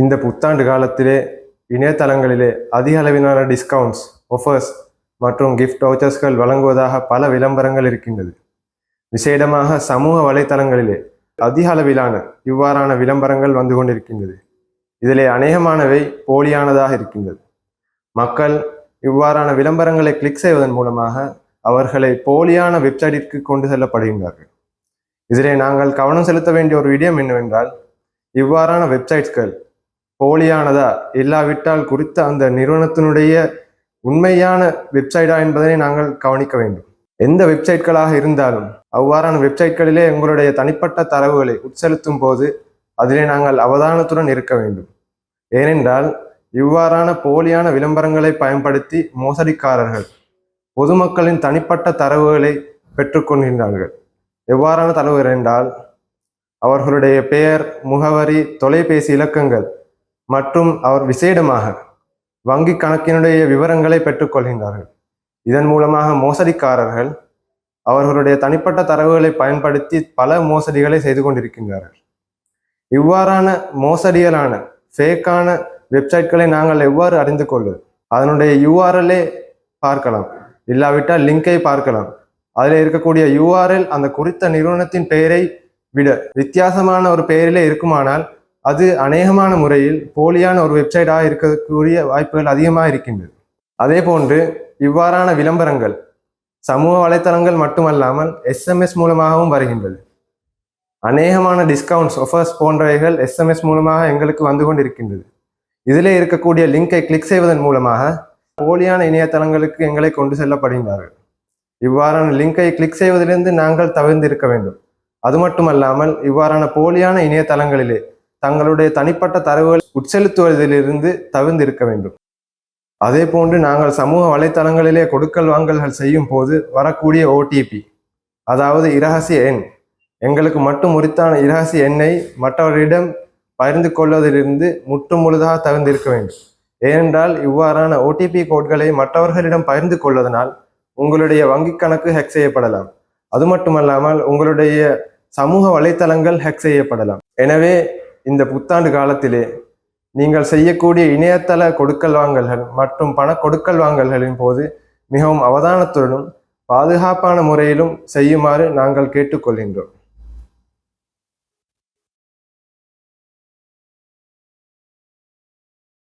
இந்த புத்தாண்டு காலத்திலே இணையதளங்களிலே அதிக அளவிலான டிஸ்கவுண்ட்ஸ் ஆஃபர்ஸ் மற்றும் கிஃப்ட் வவுச்சர்ஸ்கள் வழங்குவதாக பல விளம்பரங்கள் இருக்கின்றது. விசேடமாக சமூக வலைத்தளங்களிலே அதிக அளவிலான இவ்வாறான விளம்பரங்கள் வந்து கொண்டிருக்கின்றது. இதிலே அநேகமானவை போலியானதாக இருக்கின்றது. மக்கள் இவ்வாறான விளம்பரங்களை கிளிக் செய்வதன் மூலமாக அவர்களை போலியான வெப்சைட்டிற்கு கொண்டு செல்லப்படுகின்றார்கள். இதிலே நாங்கள் கவனம் செலுத்த வேண்டிய ஒரு விடயம் என்னவென்றால் இவ்வாறான வெப்சைட்ஸ்கள் போலியானதா? இல்லாவிட்டால் குறித்த அந்த நிறுவனத்தினுடைய உண்மையான வெப்சைட்டா என்பதனை நாங்கள் கவனிக்க வேண்டும். எந்த வெப்சைட்களாக இருந்தாலும் அவ்வாறான வெப்சைட்களிலே உங்களுடைய தனிப்பட்ட தரவுகளை உட்செலுத்தும் போது அதிலே நாங்கள் அவதானத்துடன் இருக்க வேண்டும். ஏனென்றால் இவ்வாறான போலியான விளம்பரங்களை பயன்படுத்தி மோசடிக்காரர்கள் பொதுமக்களின் தனிப்பட்ட தரவுகளை பெற்றுக்கொள்கின்றார்கள். எவ்வாறான தரவுகள் என்றால் அவர்களுடைய பெயர் முகவரி தொலைபேசி இலக்கங்கள் மற்றும் அவர் விசேடமாக வங்கி கணக்கினுடைய விவரங்களை பெற்றுக்கொள்கின்றார்கள். இதன் மூலமாக மோசடிக்காரர்கள் அவர்களுடைய தனிப்பட்ட தரவுகளை பயன்படுத்தி பல மோசடிகளை செய்து கொண்டிருக்கின்றார்கள். இவ்வாறான மோசடிகளான ஃபேக்கான வெப்சைட்களை நாங்கள் எவ்வாறு அறிந்து கொள்வது அதனுடைய யூஆர்எல்லே பார்க்கலாம். இல்லாவிட்டால் லிங்கை பார்க்கலாம். அதில் இருக்கக்கூடிய யூஆர்எல் அந்த குறித்த நிறுவனத்தின் பெயரை விட வித்தியாசமான ஒரு பெயரிலே இருக்குமானால் அது அநேகமான முறையில் போலியான ஒரு வெப்சைட்டாக இருக்கக்கூடிய வாய்ப்புகள் அதிகமாக இருக்கின்றது. அதே போன்று இவ்வாறான விளம்பரங்கள் சமூக வலைத்தளங்கள் மட்டுமல்லாமல் எஸ்எம்எஸ் மூலமாகவும் வருகின்றது. அநேகமான டிஸ்கவுண்ட்ஸ் ஒஃபர்ஸ் போன்றவைகள் எஸ்எம்எஸ் மூலமாக எங்களுக்கு வந்து கொண்டிருக்கின்றது. இதிலே இருக்கக்கூடிய லிங்கை கிளிக் செய்வதன் மூலமாக போலியான இணையதளங்களுக்கு எங்களை கொண்டு செல்லப்படுகின்றார்கள். இவ்வாறான லிங்கை கிளிக் செய்வதிலிருந்து நாங்கள் தவிர்ந்திருக்க வேண்டும். அது மட்டுமல்லாமல் இவ்வாறான போலியான இணையதளங்களிலே தங்களுடைய தனிப்பட்ட தரவுகள் உட்செலுத்துவதிலிருந்து தவிர்ந்திருக்க வேண்டும். அதே போன்று நாங்கள் சமூக வலைத்தளங்களிலே கொடுக்கல் வாங்கல்கள் செய்யும் போது வரக்கூடிய ஓடிபி அதாவது இரகசிய எண் எங்களுக்கு மட்டும் உரித்தான இரகசிய எண்ணை மற்றவரிடம் பகிர்ந்து கொள்வதிலிருந்து முற்று முழுதாக தவிர்ந்திருக்க வேண்டும். ஏனென்றால் இவ்வாறான ஓடிபி கோட்களை மற்றவர்களிடம் பகிர்ந்து கொள்வதனால் உங்களுடைய வங்கிக் கணக்கு ஹேக் செய்யப்படலாம். அது மட்டுமல்லாமல் உங்களுடைய சமூக வலைத்தளங்கள் ஹேக் செய்யப்படலாம். எனவே இந்த புத்தாண்டு காலத்திலே நீங்கள் செய்யக்கூடிய இணையதள கொடுக்கல் வாங்கல்கள் மற்றும் பண கொடுக்கல் வாங்கல்களின் போது மிகவும் அவதானத்துடனும் பாதுகாப்பான முறையிலும் செய்யுமாறு நாங்கள் கேட்டுக்கொள்கின்றோம்.